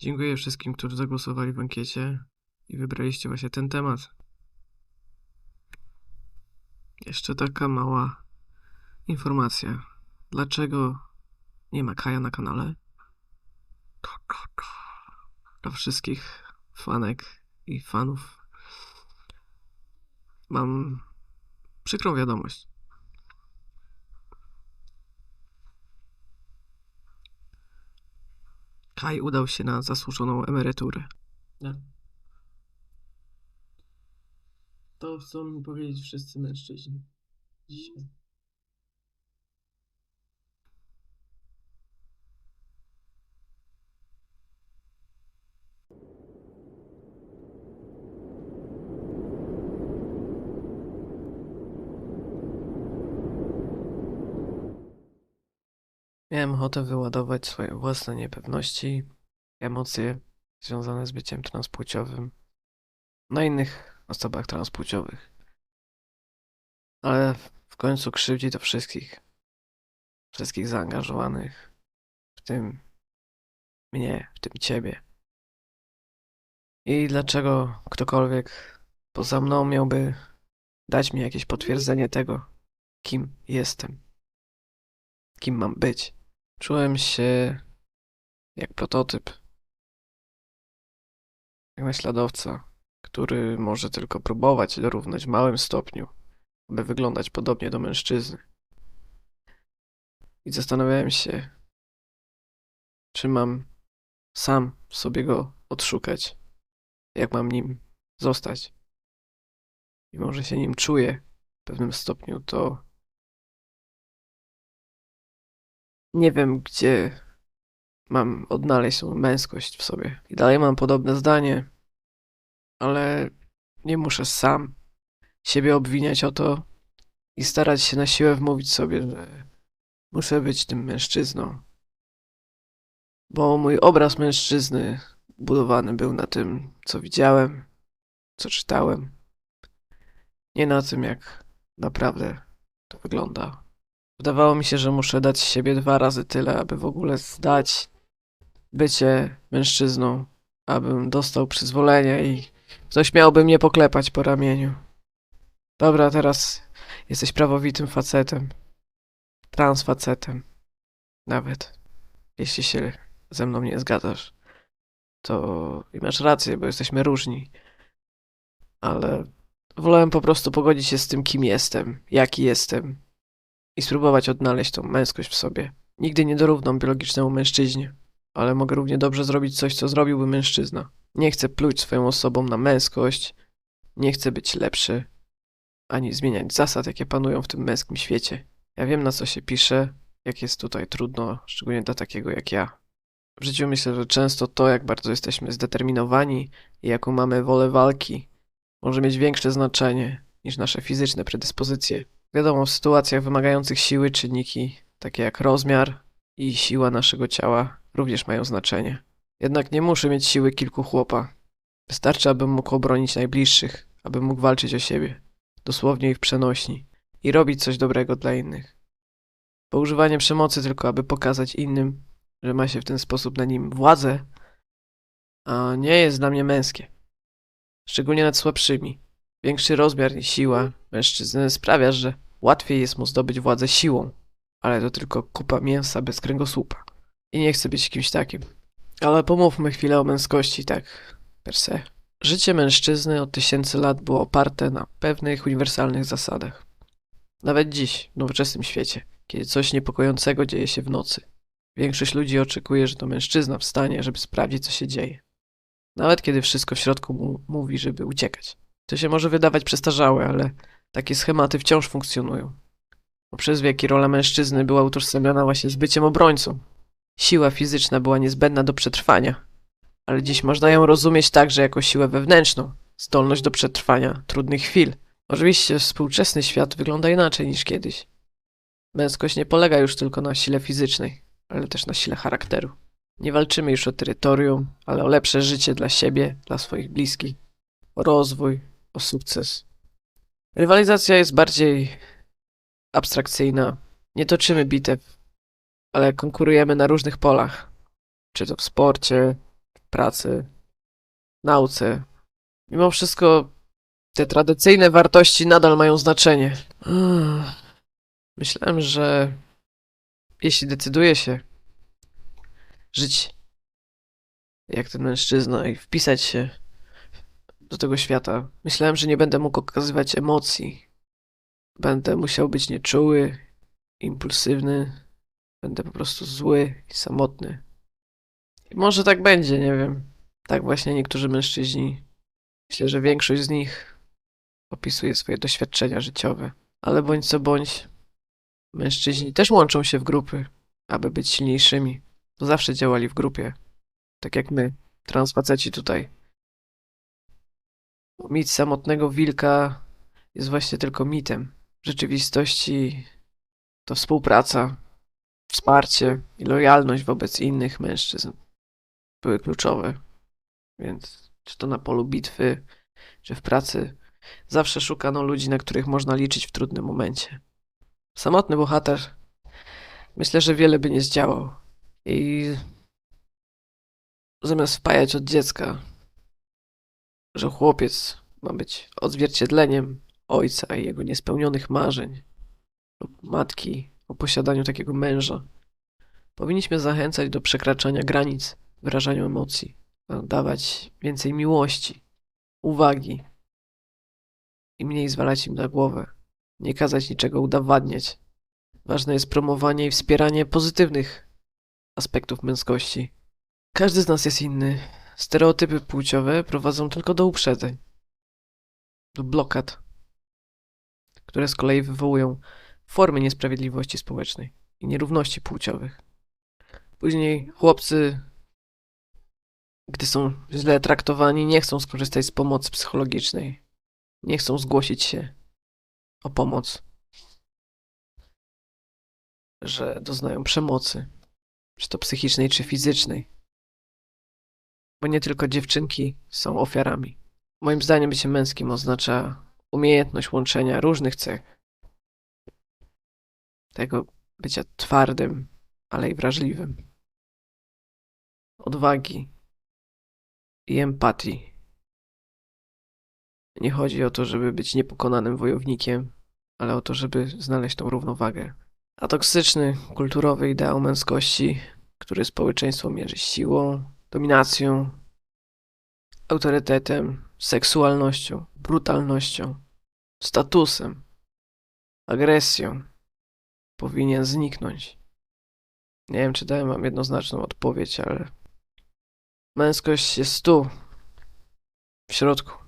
Dziękuję wszystkim, którzy zagłosowali w ankiecie i wybraliście właśnie ten temat. Jeszcze taka mała informacja. Dlaczego nie ma Kaja na kanale? Dla wszystkich fanek i fanów mam przykrą wiadomość. Kaj udał się na zasłużoną emeryturę. To chcą mi powiedzieć wszyscy mężczyźni. Dzisiaj. Miałem ochotę wyładować swoje własne niepewności, emocje związane z byciem transpłciowym na innych osobach transpłciowych. Ale w końcu krzywdzi to wszystkich. Wszystkich zaangażowanych, w tym mnie, w tym ciebie. I dlaczego ktokolwiek poza mną miałby dać mi jakieś potwierdzenie tego, kim jestem, kim mam być? Czułem się jak prototyp, jak naśladowca, który może tylko próbować dorównać w małym stopniu, aby wyglądać podobnie do mężczyzny. I zastanawiałem się, czy mam sam sobie go odszukać, jak mam nim zostać. I może się nim czuję w pewnym stopniu, to nie wiem, gdzie mam odnaleźć tą męskość w sobie. I dalej mam podobne zdanie, ale nie muszę sam siebie obwiniać o to i starać się na siłę wmówić sobie, że muszę być tym mężczyzną. Bo mój obraz mężczyzny budowany był na tym, co widziałem, co czytałem, nie na tym, jak naprawdę to wygląda. Wydawało mi się, że muszę dać siebie dwa razy tyle, aby w ogóle zdać bycie mężczyzną, abym dostał przyzwolenie i ktoś miałby mnie poklepać po ramieniu. Dobra, teraz jesteś prawowitym facetem. Transfacetem. Nawet. Jeśli się ze mną nie zgadzasz. To i masz rację, bo jesteśmy różni. Ale wolałem po prostu pogodzić się z tym, kim jestem, jaki jestem i spróbować odnaleźć tą męskość w sobie. Nigdy nie dorównam biologicznemu mężczyźnie, ale mogę równie dobrze zrobić coś, co zrobiłby mężczyzna. Nie chcę pluć swoją osobą na męskość, nie chcę być lepszy, ani zmieniać zasad, jakie panują w tym męskim świecie. Ja wiem, na co się pisze, jak jest tutaj trudno, szczególnie dla takiego jak ja. W życiu myślę, że często to, jak bardzo jesteśmy zdeterminowani i jaką mamy wolę walki, może mieć większe znaczenie niż nasze fizyczne predyspozycje. Wiadomo, w sytuacjach wymagających siły czynniki, takie jak rozmiar i siła naszego ciała, również mają znaczenie. Jednak nie muszę mieć siły kilku chłopa. Wystarczy, abym mógł obronić najbliższych, abym mógł walczyć o siebie, dosłownie i w przenośni, i robić coś dobrego dla innych. Bo używanie przemocy tylko, aby pokazać innym, że ma się w ten sposób na nim władzę, a nie jest dla mnie męskie. Szczególnie nad słabszymi. Większy rozmiar i siła mężczyzny sprawia, że łatwiej jest mu zdobyć władzę siłą, ale to tylko kupa mięsa bez kręgosłupa. I nie chcę być kimś takim. Ale pomówmy chwilę o męskości, tak per se. Życie mężczyzny od tysięcy lat było oparte na pewnych uniwersalnych zasadach. Nawet dziś, w nowoczesnym świecie, kiedy coś niepokojącego dzieje się w nocy. Większość ludzi oczekuje, że to mężczyzna wstanie, żeby sprawdzić, co się dzieje. Nawet kiedy wszystko w środku mu mówi, żeby uciekać. To się może wydawać przestarzałe, ale takie schematy wciąż funkcjonują. Bo przez wieki rola mężczyzny była utożsamiana właśnie z byciem obrońcą. Siła fizyczna była niezbędna do przetrwania, ale dziś można ją rozumieć także jako siłę wewnętrzną, zdolność do przetrwania trudnych chwil. Oczywiście współczesny świat wygląda inaczej niż kiedyś. Męskość nie polega już tylko na sile fizycznej, ale też na sile charakteru. Nie walczymy już o terytorium, ale o lepsze życie dla siebie, dla swoich bliskich, o rozwój, o sukces. Rywalizacja jest bardziej abstrakcyjna. Nie toczymy bitew, ale konkurujemy na różnych polach. Czy to w sporcie, pracy, nauce. Mimo wszystko te tradycyjne wartości nadal mają znaczenie. Myślałem, że jeśli decyduję się żyć jak ten mężczyzna i wpisać się do tego świata, myślałem, że nie będę mógł okazywać emocji. Będę musiał być nieczuły, impulsywny, będę po prostu zły i samotny. I może tak będzie, nie wiem. Tak właśnie niektórzy mężczyźni, myślę, że większość z nich opisuje swoje doświadczenia życiowe. Ale bądź co bądź, mężczyźni też łączą się w grupy, aby być silniejszymi. Zawsze działali w grupie. Tak jak my, transfaceci tutaj. Mit samotnego wilka jest właśnie tylko mitem. W rzeczywistości to współpraca, wsparcie i lojalność wobec innych mężczyzn były kluczowe. Więc czy to na polu bitwy, czy w pracy, zawsze szukano ludzi, na których można liczyć w trudnym momencie. Samotny bohater myślę, że wiele by nie zdziałał. I zamiast wpajać od dziecka, że chłopiec ma być odzwierciedleniem ojca i jego niespełnionych marzeń, lub matki o posiadaniu takiego męża, powinniśmy zachęcać do przekraczania granic w wyrażaniu emocji, dawać więcej miłości, uwagi i mniej zwalać im na głowę, nie kazać niczego udowadniać. Ważne jest promowanie i wspieranie pozytywnych aspektów męskości. Każdy z nas jest inny. Stereotypy płciowe prowadzą tylko do uprzedzeń, do blokad, które z kolei wywołują formy niesprawiedliwości społecznej i nierówności płciowych. Później chłopcy, gdy są źle traktowani, nie chcą skorzystać z pomocy psychologicznej. Nie chcą zgłosić się o pomoc, że doznają przemocy, czy to psychicznej, czy fizycznej. Bo nie tylko dziewczynki są ofiarami. Moim zdaniem bycie męskim oznacza umiejętność łączenia różnych cech. Tego bycia twardym, ale i wrażliwym. Odwagi i empatii. Nie chodzi o to, żeby być niepokonanym wojownikiem, ale o to, żeby znaleźć tą równowagę. A toksyczny, kulturowy ideał męskości, który społeczeństwo mierzy siłą, dominacją, autorytetem, seksualnością, brutalnością, statusem, agresją, powinien zniknąć. Nie wiem, czy dałem wam jednoznaczną odpowiedź, ale męskość jest tu, w środku.